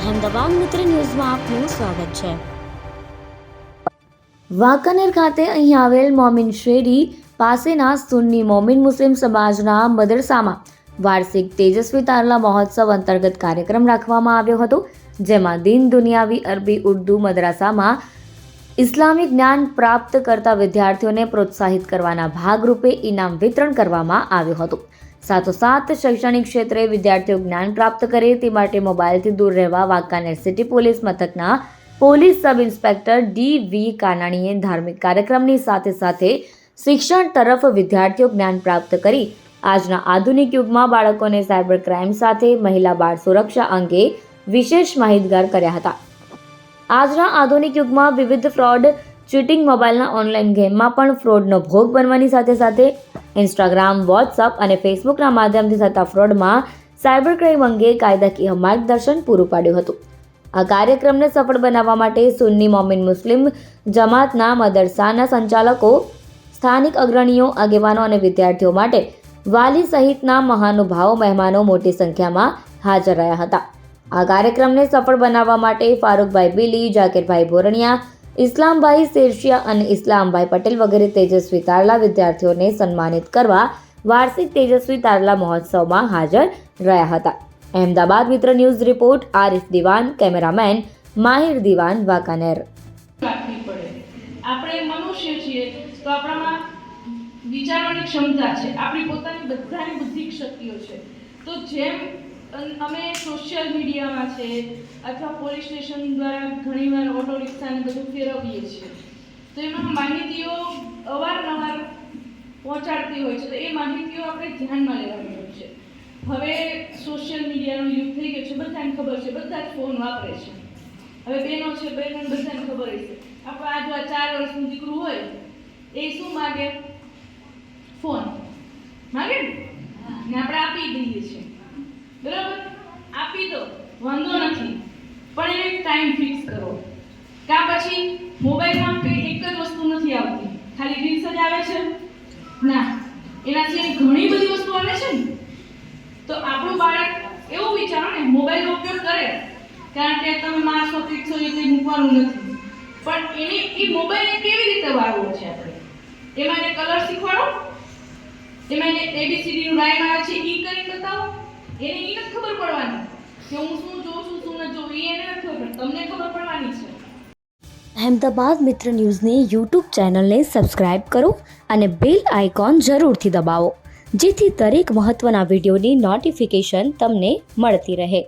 અહેમદાબાદ મિત્ર ન્યૂઝમાં આપનું સ્વાગત છે. વાંકાનેર ખાતે અહીં આવેલ મોમિન શેરી પાસેના સુન્ની મોમિન મુસ્લિમ સમાજના મદરસામાં વાર્ષિક તેજસ્વી તારલા મહોત્સવ અંતર્ગત કાર્યક્રમ રાખવામાં આવ્યો હતો, જેમાં દીન દુનિયાવી અરબી ઉર્દુ મદરસામાં ઇસ્લામિક જ્ઞાન પ્રાપ્ત કરતા વિદ્યાર્થીઓને પ્રોત્સાહિત કરવાના ભાગરૂપે ઇનામ વિતરણ કરવામાં આવ્યું હતું. સાથોસાથ, શૈક્ષણિક ક્ષેત્રે વિદ્યાર્થીઓ જ્ઞાન પ્રાપ્ત કરે તે માટે મોબાઈલથી દૂર રહેવા વાંકાનેર સિટી પોલીસ મથકના police sub inspector D V કાનાણીએ ધાર્મિક કાર્યક્રમની સાથે સાથે શિક્ષણ તરફ વિદ્યાર્થીઓ જ્ઞાન પ્રાપ્ત કરી આજના આધુનિક યુગમાં બાળકોને સાયબર ક્રાઇમ સાથે મહિલા બાળ સુરક્ષા અંગે વિશેષ માહિતગાર કર્યા હતા. આજના આધુનિક યુગમાં વિવિધ ફ્રોડ, ચીટિંગ મોબાઈલના ઓનલાઈન ગેમમાં પણ ફ્રોડનો ભોગ બનવાની સાથે સાથે ઇન્સ્ટાગ્રામ, વોટ્સઅપ અને ફેસબુકના માધ્યમથી થતા ફ્રોડમાં સાયબર ક્રાઇમ અંગે કાયદાકીય માર્ગદર્શન પૂરું પાડ્યું હતું. આ કાર્યક્રમને સફળ બનાવવા માટે સુન્ની મોમિન મુસ્લિમ જમાતના મદરસાના સંચાલકો, સ્થાનિક અગ્રણીઓ, આગેવાનો અને વિદ્યાર્થીઓ માટે વાલી સહિતના મહાનુભાવો, મહેમાનો મોટી સંખ્યામાં હાજર રહ્યા હતા. આ કાર્યક્રમને સફળ બનાવવા માટે ફારૂકભાઈ બિલી, જાકીરભાઈ ભોરણિયા, ઇસ્લામભાઈ શેરશિયા અને ઇસ્લામભાઈ પટેલ વગેરે તેજસ્વી તારલા વિદ્યાર્થીઓને સન્માનિત કરવા વાર્ષિક તેજસ્વી તારલા મહોત્સવમાં હાજર રહ્યા હતા. અહેમદાબાદ મિત્ર ન્યૂઝ રિપોર્ટ, આરિફ દિવાન, કેમેરામેન માહિર દિવાન, વાંકાનેર. આપણે મનુષ્ય છીએ, તો આપણામાં વિચારવાની ક્ષમતા છે. આપણી પોતાની બધાની બુદ્ધિક શક્તિઓ છે. તો જેમ અમે સોશિયલ મીડિયામાં છે અથવા પોલીસ સ્ટેશન દ્વારા ઘણીવાર ઓટો રિક્ષાને બધું ફેરવીએ છીએ. તો એમાં માહિતીઓ અવારનવાર પહોંચાડતી હોય છે તો એ માહિતીઓ આપણે ધ્યાનમાં લેવાની હોય છે. હવે સોશિયલ મીડિયાનો યુગ થઈ ગયો છે બધાને ખબર છે બધા જ ફોન વાપરે છે. હવે બહેનો છે બહેનો બધાને ખબર હશે. આપણે આ જો આ ચાર વર્ષનું દીકરું હોય એ શું માગે? ફોન માગે ને આપણે આપી દઈએ છીએ. બરાબર? આપી દો. વાંધો નથી. પણ એને ટાઈમ ફિક્સ કરો. કા પછી મોબાઈલમાં એક જ વસ્તુ નથી આવતી. ખાલી રીલ્સ જ આવે છે? ના. એના સિવાય ઘણી બધી વસ્તુ આવે છે ને? તો આપણું બાળક એવું વિચારો ને મોબાઈલનો ઉપયોગ કરે. કારણ કે તમે માણસો પીટશો એ કંઈ મૂકવાનું નથી. પણ એને એ મોબાઈલને કેવી રીતે વાળવો છે આપણે? એમાં એને કલર શીખવાડો? એમાં એને એબીસીડી નું રાઈમ આવે છે, એ કરી બતાવો? એને એ નથી ખબર પડવાની. કે હું શું જોઉં છું, શું ન જોઉં એને નથી ખબર. તમને ખબર પડવાની છે. અહેમદાબાદ મિત્ર ન્યૂઝની યુટ્યુબ ચેનલને સબસ્ક્રાઇબ કરો અને બેલ આઇકોન જરૂરથી દબાવો, જેથી દરેક મહત્ત્વના વિડીયોની નોટિફિકેશન તમને મળતી રહે.